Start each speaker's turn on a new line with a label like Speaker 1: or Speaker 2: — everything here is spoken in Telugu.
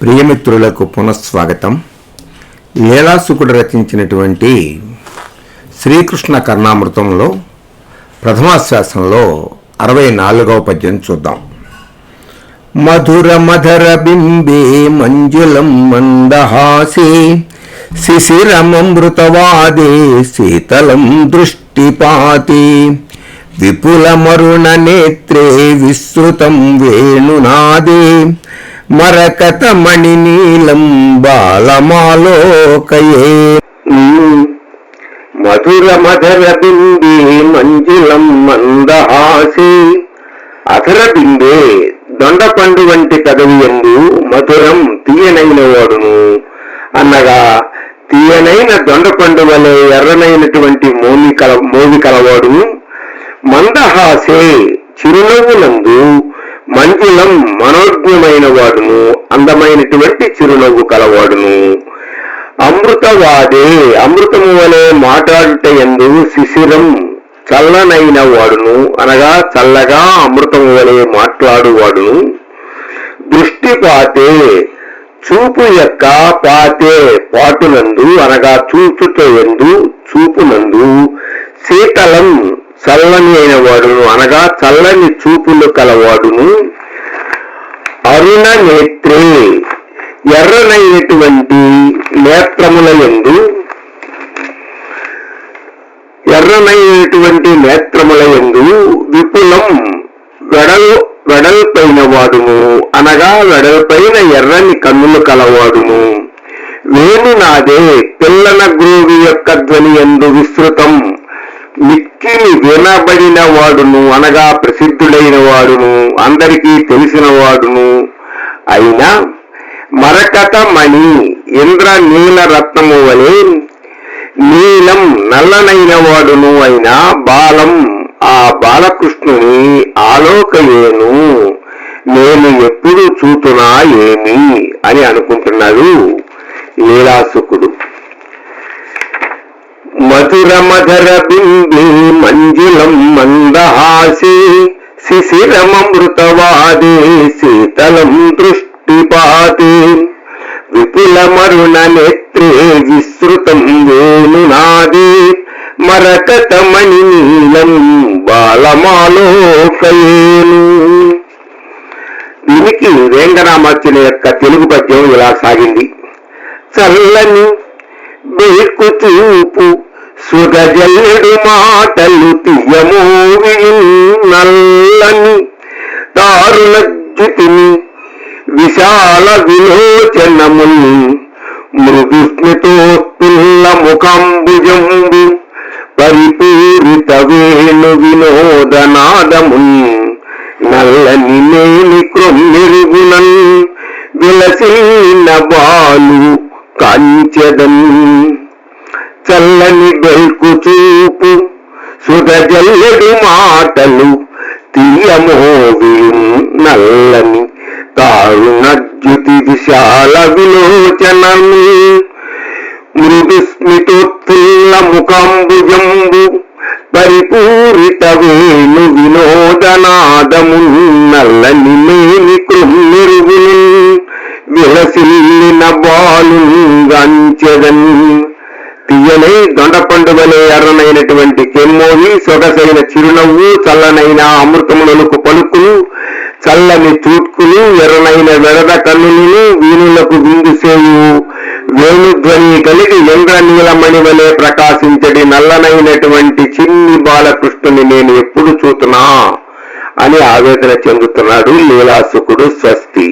Speaker 1: ప్రియమిత్రులకు పునఃస్వాగతం. లీలాసుకుడు రచించినటువంటి శ్రీకృష్ణ కర్ణామృతంలో ప్రథమాశ్వాసంలో అరవై నాలుగవ పద్యం చూద్దాం. మధుర మధర బింబే మంజులం మందహాసే శిశిరమృతవాదే శీతలం దృష్టిపాతే విపుల మరుణ నేత్రే విస్తృతం వేణునాదే మరకత మణినీలం బాలమాలోకయే. మధుర మధుర బిందే మంజులం మందహాసి. అధర బిందే దొండపండు వంటి కదవి ఎందు మధురం తీయనైన వాడును అన్నగా తీయనైన దొండపండు వలె ఎర్రనైనటువంటి మోమి కల మోవి కలవాడు మందహాసే చిరునవ్వులందు మనోజ్ఞమైన వాడును అందమైనటువంటి చిరునవ్వు కలవాడును. అమృతవాదే అమృతము వలె మాట్లాడుట ఎందు శిశిరం చల్లనైన వాడును అనగా చల్లగా అమృతము వలె మాట్లాడువాడును. దృష్టిపాతే చూపు యొక్క పాతే పాటునందు అనగా చూచుట ఎందు చూపునందు శీతలం చల్లని అయిన వాడును అనగా చల్లని చూపులు కలవాడును. అరుణ నేత్రే ఎర్రనైనటువంటి నేత్రముల ఎందు ఎర్రనైనటువంటి నేత్రముల ఎందు విపులం వెడల్ వెడల్పైన వాడును అనగా వెడల్పైన ఎర్రని కన్నులు కలవాడును వేణునాదే పిల్లన గ్రోవి యొక్క ధ్వని ఎందు విస్తృతం. వినబడిన వాడును అనగా ప్రసిద్ధుడైన వాడును అందరికీ తెలిసిన వాడును అయినా మరకత మణి ఇంద్ర నీల రత్నము వలె నీలం నల్లనైన వాడును అయిన బాలం ఆ బాలకృష్ణుని ఆలోకయేను. నేను ఎప్పుడు చూతున్నా ఏమి? అని అనుకుంటున్నాడు లీలాసుకుడు. మధురమధర మధుర బింబి మంజులం మందహాసి శిశిరమృతవాదే శీతలం దృష్టిపాతే. విపులమరుణ నేత్రే విస్తృతం వేణునాదే మరకత మణి నీలం బాలమాలోకయేను. దీనికి వేంగనామార్చుల యొక్క తెలుగు పద్యం ఇలా సాగింది. చల్లని బేకు చూపు సుగజల్లెడు మాటలు తీయమూవి నల్లని దారుణ జుతిని విశాల విలోచనములు మృదుస్మితో పిల్ల ముఖంబుజంబు పరిపూరిత వేణు వినోదనాదమున్ నల్లని నేని క్రొమ్మెరుగునన్ విలసిన బాలు కాంచెదం చల్లని బెల్కు చూపు సుగజల్లెడు మాటలు తీయమోవి నల్లని తారుణజ్యుతి విశాల విలోచనము మృదు స్మితోత్ఫుల్ల ముఖంబుజంబు పరిపూరిత వేణు వినోదనాదము నల్లని మేని కృమ్మిరుగును విలసిల్లిన బాలు గాంచెదన్. తీయని దొండపండు వలె ఎర్రనైనటువంటి కెమ్మోవి సొగసైన చిరునవ్వు చల్లనైన అమృతములకు పలుకులు చల్లని చూట్కులు ఎర్రనైన వెరద కన్నులను వీణులకు విందు సేయు వేణుధ్వని కలిగి ఇంద్ర నీలమణి వలె ప్రకాశించడి నల్లనైనటువంటి చిన్ని బాలకృష్ణుని నేను ఎప్పుడు చూతున్నా అని ఆవేదన చెందుతున్నాడు లీలాసుకుడు స్వస్తి.